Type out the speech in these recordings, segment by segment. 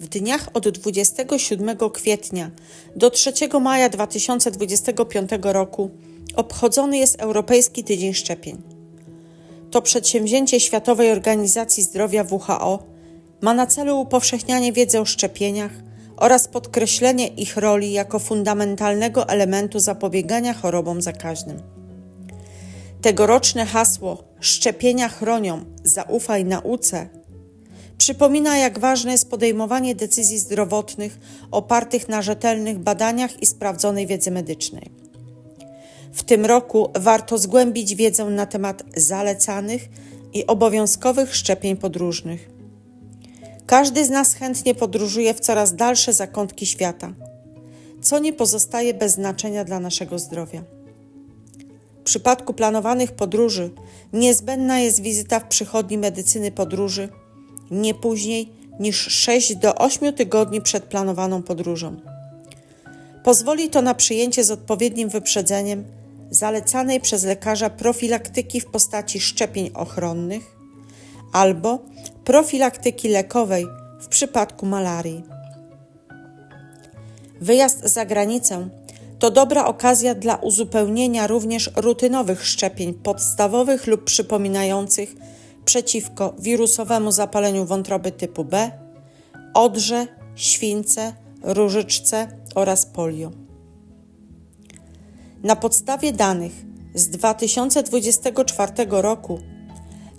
W dniach od 27 kwietnia do 3 maja 2025 roku obchodzony jest Europejski Tydzień Szczepień. To przedsięwzięcie Światowej Organizacji Zdrowia WHO ma na celu upowszechnianie wiedzy o szczepieniach oraz podkreślenie ich roli jako fundamentalnego elementu zapobiegania chorobom zakaźnym. Tegoroczne hasło Szczepienia chronią, zaufaj nauce przypomina, jak ważne jest podejmowanie decyzji zdrowotnych opartych na rzetelnych badaniach i sprawdzonej wiedzy medycznej. W tym roku warto zgłębić wiedzę na temat zalecanych i obowiązkowych szczepień podróżnych. Każdy z nas chętnie podróżuje w coraz dalsze zakątki świata, co nie pozostaje bez znaczenia dla naszego zdrowia. W przypadku planowanych podróży niezbędna jest wizyta w przychodni medycyny podróży nie później niż 6 do 8 tygodni przed planowaną podróżą. Pozwoli to na przyjęcie z odpowiednim wyprzedzeniem zalecanej przez lekarza profilaktyki w postaci szczepień ochronnych albo profilaktyki lekowej w przypadku malarii. Wyjazd za granicę to dobra okazja dla uzupełnienia również rutynowych szczepień podstawowych lub przypominających przeciwko wirusowemu zapaleniu wątroby typu B, odrze, śwince, różyczce oraz polio. Na podstawie danych z 2024 roku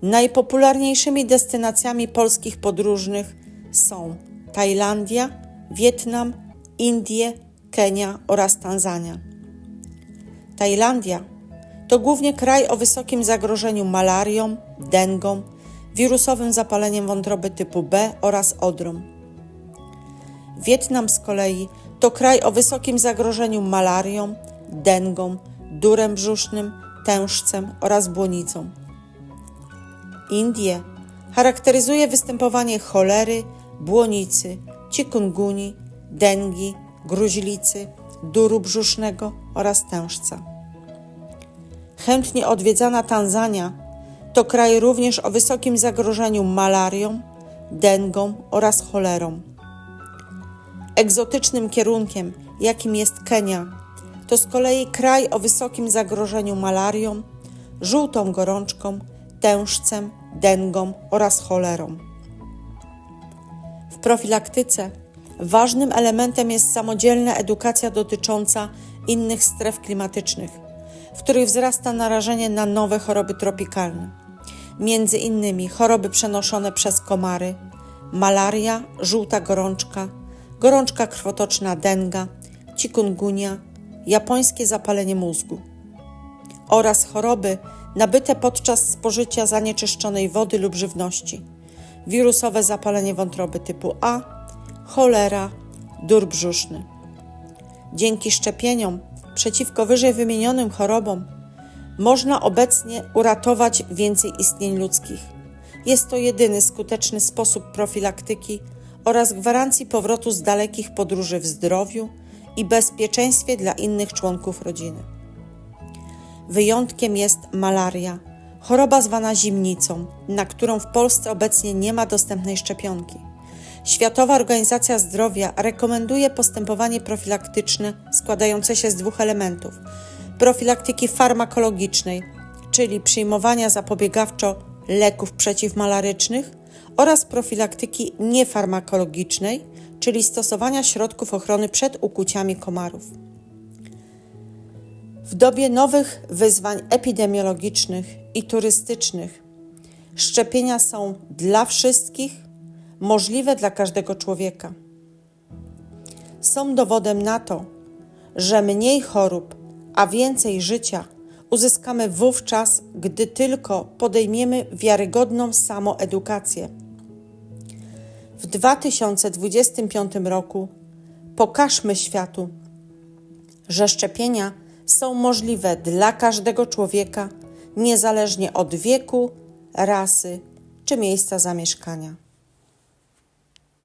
najpopularniejszymi destynacjami polskich podróżnych są Tajlandia, Wietnam, Indie, Kenia oraz Tanzania. Tajlandia to głównie kraj o wysokim zagrożeniu malarią, dengą, wirusowym zapaleniem wątroby typu B oraz odrą. Wietnam z kolei to kraj o wysokim zagrożeniu malarią, dengą, durem brzusznym, tężcem oraz błonicą. Indie charakteryzuje występowanie cholery, błonicy, cikunguni, dengi, gruźlicy, duru brzusznego oraz tężca. Chętnie odwiedzana Tanzania to kraj również o wysokim zagrożeniu malarią, dengą oraz cholerą. Egzotycznym kierunkiem, jakim jest Kenia, to z kolei kraj o wysokim zagrożeniu malarią, żółtą gorączką, tężcem, dengą oraz cholerą. W profilaktyce ważnym elementem jest samodzielna edukacja dotycząca innych stref klimatycznych, w których wzrasta narażenie na nowe choroby tropikalne, między innymi choroby przenoszone przez komary, malaria, żółta gorączka, gorączka krwotoczna denga, cikungunia, japońskie zapalenie mózgu oraz choroby nabyte podczas spożycia zanieczyszczonej wody lub żywności, wirusowe zapalenie wątroby typu A, cholera, dur brzuszny. Dzięki szczepieniom przeciwko wyżej wymienionym chorobom można obecnie uratować więcej istnień ludzkich. Jest to jedyny skuteczny sposób profilaktyki oraz gwarancji powrotu z dalekich podróży w zdrowiu i bezpieczeństwie dla innych członków rodziny. Wyjątkiem jest malaria, choroba zwana zimnicą, na którą w Polsce obecnie nie ma dostępnej szczepionki. Światowa Organizacja Zdrowia rekomenduje postępowanie profilaktyczne składające się z dwóch elementów: profilaktyki farmakologicznej, czyli przyjmowania zapobiegawczo leków przeciwmalarycznych, oraz profilaktyki niefarmakologicznej, czyli stosowania środków ochrony przed ukłuciami komarów. W dobie nowych wyzwań epidemiologicznych i turystycznych szczepienia są dla wszystkich możliwe dla każdego człowieka. Są dowodem na to, że mniej chorób, a więcej życia uzyskamy wówczas, gdy tylko podejmiemy wiarygodną samoedukację. W 2025 roku pokażmy światu, że szczepienia są możliwe dla każdego człowieka, niezależnie od wieku, rasy czy miejsca zamieszkania.